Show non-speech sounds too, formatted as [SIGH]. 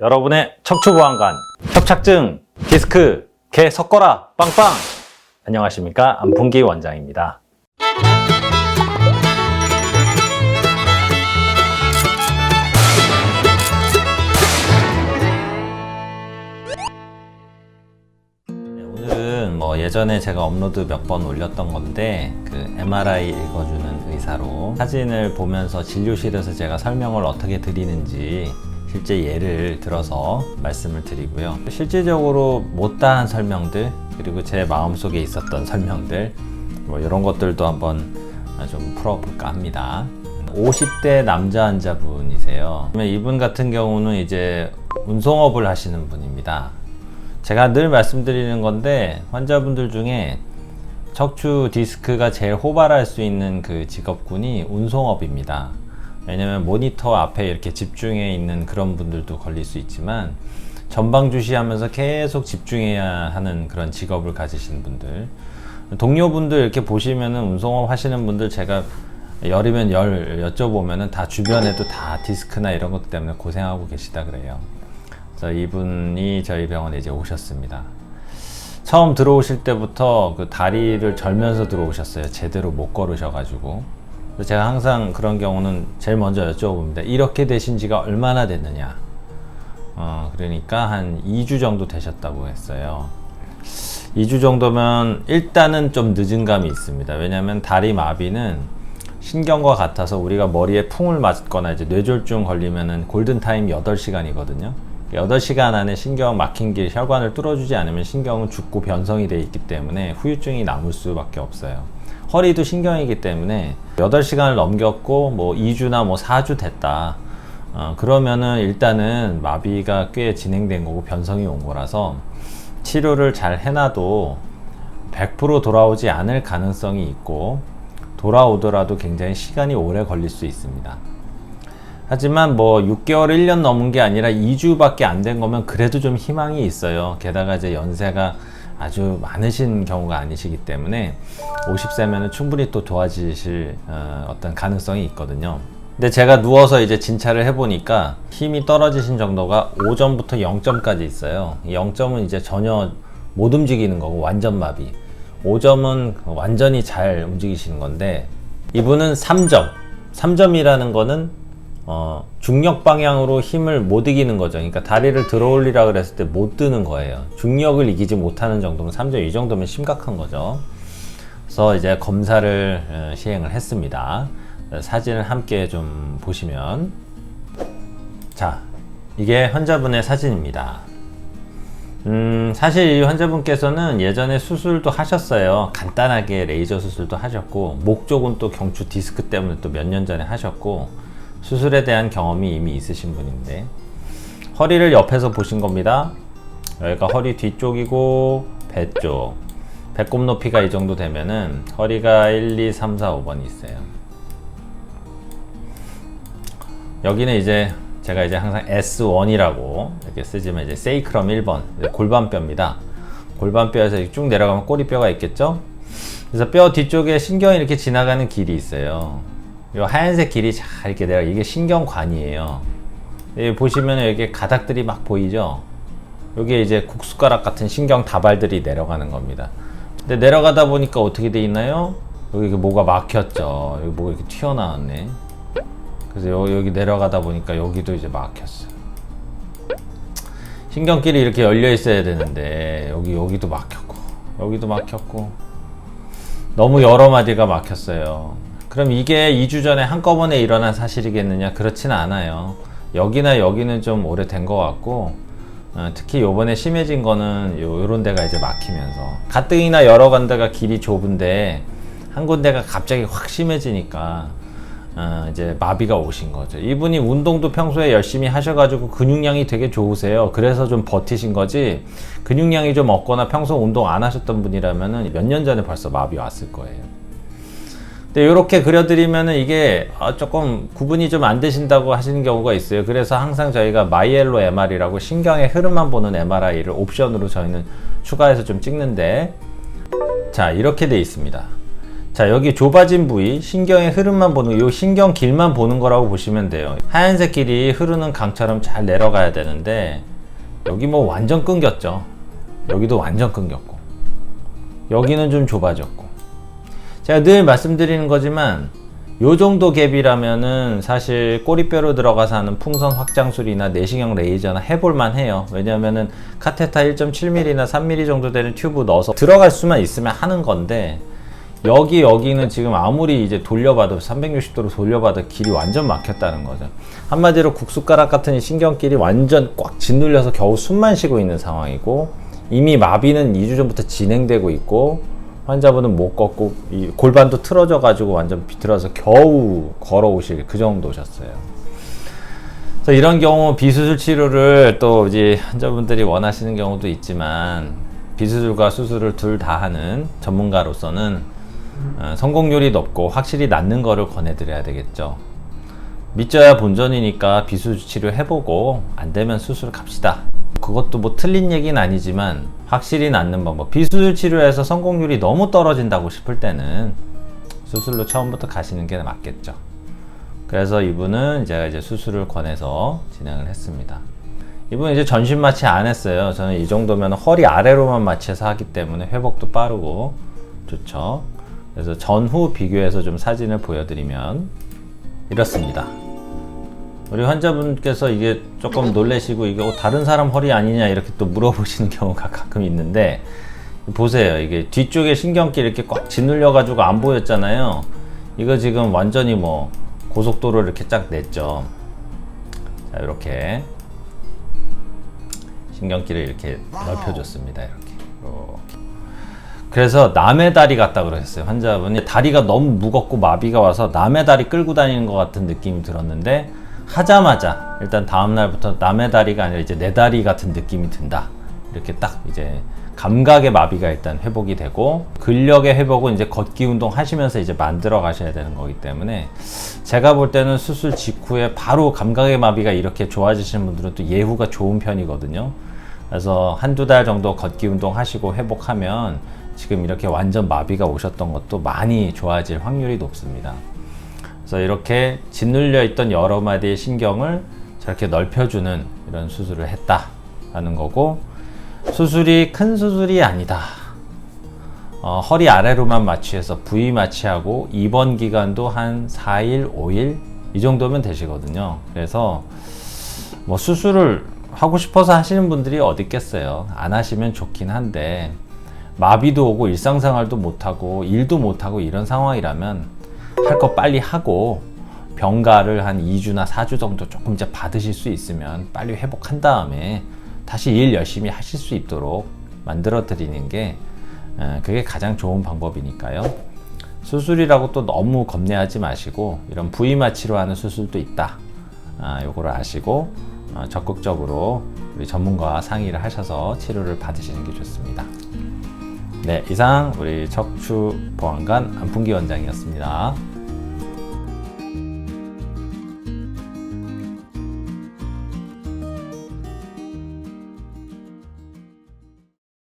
여러분의 척추보안관, 협착증, 디스크, 개 섞어라, 빵빵! 안녕하십니까. 안풍기 원장입니다. 네, 오늘은 뭐 예전에 제가 업로드 몇 번 올렸던 건데 그 MRI 읽어주는 의사로 사진을 보면서 진료실에서 제가 설명을 어떻게 드리는지 실제 예를 들어서 말씀을 드리고요. 실질적으로 못다한 설명들 그리고 제 마음속에 있었던 설명들 뭐 이런 것들도 한번 좀 풀어볼까 합니다. 50대 남자 환자분이세요. 이분 같은 경우는 이제 운송업을 하시는 분입니다. 제가 늘 말씀드리는 건데 환자분들 중에 척추 디스크가 제일 호발할 수 있는 그 직업군이 운송업입니다. 왜냐면 모니터 앞에 이렇게 집중해 있는 그런 분들도 걸릴 수 있지만 전방 주시하면서 계속 집중해야 하는 그런 직업을 가지신 분들 동료분들 이렇게 보시면은 운송업 하시는 분들 제가 열이면 열 여쭤보면은 다 주변에도 다 디스크나 이런 것 때문에 고생하고 계시다 그래요. 그래서 이분이 저희 병원에 이제 오셨습니다. 처음 들어오실 때부터 그 다리를 절면서 들어오셨어요. 제대로 못 걸으셔가지고. 제가 항상 그런 경우는 제일 먼저 여쭤봅니다. 이렇게 되신 지가 얼마나 됐느냐? 어, 그러니까 한 2주 정도 되셨다고 했어요. 2주 정도면 일단은 좀 늦은 감이 있습니다. 왜냐하면 다리 마비는 신경과 같아서 우리가 머리에 풍을 맞거나 이제 뇌졸중 걸리면은 골든타임 8시간이거든요. 8시간 안에 신경 막힌 길 혈관을 뚫어주지 않으면 신경은 죽고 변성이 되어 있기 때문에 후유증이 남을 수밖에 없어요. 허리도 신경이기 때문에 8시간을 넘겼고 뭐 2주나 뭐 4주 됐다. 어, 그러면은 일단은 마비가 꽤 진행된 거고 변성이 온 거라서 치료를 잘 해놔도 100% 돌아오지 않을 가능성이 있고 돌아오더라도 굉장히 시간이 오래 걸릴 수 있습니다. 하지만 뭐 6개월, 1년 넘은 게 아니라 2주밖에 안 된 거면 그래도 좀 희망이 있어요. 게다가 이제 연세가 아주 많으신 경우가 아니시기 때문에 50세면 충분히 또 도와주실 어, 어떤 가능성이 있거든요. 근데 제가 누워서 이제 진찰을 해보니까 힘이 떨어지신 정도가 5점부터 0점까지 있어요. 0점은 이제 전혀 못 움직이는 거고 완전 마비. 5점은 완전히 잘 움직이시는 건데 이분은 3점. 3점이라는 거는 어, 중력 방향으로 힘을 못 이기는 거죠. 그러니까 다리를 들어 올리라 그랬을 때 못 드는 거예요. 중력을 이기지 못하는 정도면 3점 이 정도면 심각한 거죠. 그래서 이제 검사를 어, 시행을 했습니다. 사진을 함께 좀 보시면 자 이게 환자분의 사진입니다. 음, 사실 이 환자분께서는 예전에 수술도 하셨어요. 간단하게 레이저 수술도 하셨고, 목 쪽은 또 경추 디스크 때문에 또 몇 년 전에 하셨고, 수술에 대한 경험이 이미 있으신 분인데, 허리를 옆에서 보신 겁니다. 여기가 허리 뒤쪽이고, 배 쪽. 배꼽 높이가 이 정도 되면은, 허리가 1, 2, 3, 4, 5번이 있어요. 여기는 이제 제가 이제 항상 S1이라고 이렇게 쓰지만 이제 세이크럼 1번 골반뼈입니다. 골반뼈에서 쭉 내려가면 꼬리뼈가 있겠죠? 그래서 뼈 뒤쪽에 신경이 이렇게 지나가는 길이 있어요. 이 하얀색 길이 잘 이렇게 내려 이게 신경관이에요. 여기 보시면 여기 가닥들이 막 보이죠? 여기 이제 국숟가락 같은 신경 다발들이 내려가는 겁니다. 근데 내려가다 보니까 어떻게 돼 있나요? 여기 뭐가 막혔죠. 여기 뭐가 이렇게 튀어나왔네. 그래서 여, 여기 내려가다 보니까 여기도 이제 막혔어요. 신경길이 이렇게 열려 있어야 되는데 여기 여기도 막혔고 여기도 막혔고 너무 여러 마디가 막혔어요. 그럼 이게 2주 전에 한꺼번에 일어난 사실이겠느냐? 그렇지는 않아요. 여기나 여기는 좀 오래된 것 같고 어, 특히 요번에 심해진 거는 요, 요런 데가 이제 막히면서 가뜩이나 여러 군데가 길이 좁은데 한 군데가 갑자기 확 심해지니까 어, 이제 마비가 오신 거죠. 이분이 운동도 평소에 열심히 하셔가지고 근육량이 되게 좋으세요. 그래서 좀 버티신 거지. 근육량이 좀 없거나 평소 운동 안 하셨던 분이라면은 몇년 전에 벌써 마비 왔을 거예요. 근데 이렇게 그려드리면은 이게 아, 조금 구분이 좀 안 되신다고 하시는 경우가 있어요. 그래서 항상 저희가 마이엘로 MR이라고 신경의 흐름만 보는 MRI를 옵션으로 저희는 추가해서 좀 찍는데 자 이렇게 돼 있습니다. 자 여기 좁아진 부위 신경의 흐름만 보는 이 신경 길만 보는 거라고 보시면 돼요 하얀색 길이 흐르는 강처럼 잘 내려가야 되는데 여기 뭐 완전 끊겼죠 여기도 완전 끊겼고 여기는 좀 좁아졌고 제가 늘 말씀드리는 거지만 요 정도 갭이라면은 사실 꼬리뼈로 들어가서 하는 풍선 확장술이나 내시경 레이저나 해볼만 해요. 왜냐면은 카테타 1.7mm나 3mm 정도 되는 튜브 넣어서 들어갈 수만 있으면 하는 건데 여기 여기는 지금 아무리 이제 돌려봐도 360도로 돌려봐도 길이 완전 막혔다는 거죠. 한마디로 국숟가락 같은 이 신경길이 완전 꽉 짓눌려서 겨우 숨만 쉬고 있는 상황이고 이미 마비는 2주 전부터 진행되고 있고 환자분은 못 걷고 이 골반도 틀어져 가지고 완전 비틀어서 겨우 걸어오실 그 정도셨어요. 그래서 이런 경우 비수술 치료를 또 이제 환자분들이 원하시는 경우도 있지만 비수술과 수술을 둘 다 하는 전문가로서는 어, 성공률이 높고 확실히 낫는 거를 권해드려야 되겠죠. 믿져야 본전이니까 비수술 치료 해보고 안 되면 수술 갑시다. 그것도 뭐 틀린 얘기는 아니지만 확실히 낫는 방법. 비수술 치료에서 성공률이 너무 떨어진다고 싶을 때는 수술로 처음부터 가시는 게 맞겠죠. 그래서 이분은 제가 이제 수술을 권해서 진행을 했습니다. 이분은 이제 전신 마취 안 했어요. 저는 이 정도면 허리 아래로만 마취해서 하기 때문에 회복도 빠르고 좋죠. 그래서 전후 비교해서 좀 사진을 보여드리면 이렇습니다. 우리 환자분께서 이게 조금 놀래시고 이게 어, 다른 사람 허리 아니냐 이렇게 또 물어보시는 [LAUGHS] 경우가 가끔 있는데 보세요. 이게 뒤쪽에 신경길 이렇게 꽉 짓눌려 가지고 안 보였잖아요. 이거 지금 완전히 뭐 고속도로 이렇게 쫙 냈죠. 자 이렇게 신경길을 이렇게 넓혀줬습니다. 이렇게. 이렇게. 그래서 남의 다리 같다 그러셨어요 환자분이. 다리가 너무 무겁고 마비가 와서 남의 다리 끌고 다니는 것 같은 느낌이 들었는데 하자마자 일단 다음 날부터 남의 다리가 아니라 이제 내 다리 같은 느낌이 든다 이렇게 딱 이제 감각의 마비가 일단 회복이 되고 근력의 회복은 이제 걷기 운동 하시면서 이제 만들어 가셔야 되는 거기 때문에 제가 볼 때는 수술 직후에 바로 감각의 마비가 이렇게 좋아지시는 분들은 또 예후가 좋은 편이거든요. 그래서 한두 달 정도 걷기 운동 하시고 회복하면 지금 이렇게 완전 마비가 오셨던 것도 많이 좋아질 확률이 높습니다. 그래서 이렇게 짓눌려 있던 여러 마디의 신경을 저렇게 넓혀주는 이런 수술을 했다라는 거고 수술이 큰 수술이 아니다. 어, 허리 아래로만 마취해서 부위 마취하고 입원 기간도 한 4일, 5일 이 정도면 되시거든요. 그래서 뭐 수술을 하고 싶어서 하시는 분들이 어디 있겠어요. 안 하시면 좋긴 한데 마비도 오고 일상생활도 못하고 일도 못하고 이런 상황이라면 할 거 빨리 하고 병가를 한 2주나 4주 정도 조금 이제 받으실 수 있으면 빨리 회복한 다음에 다시 일 열심히 하실 수 있도록 만들어 드리는 게 에, 그게 가장 좋은 방법이니까요. 수술이라고 또 너무 겁내하지 마시고 이런 부위 마취로 하는 수술도 있다. 아, 요거를 아시고 어, 적극적으로 우리 전문가와 상의를 하셔서 치료를 받으시는 게 좋습니다. 네, 이상 우리 척추 보안관 안풍기 원장이었습니다.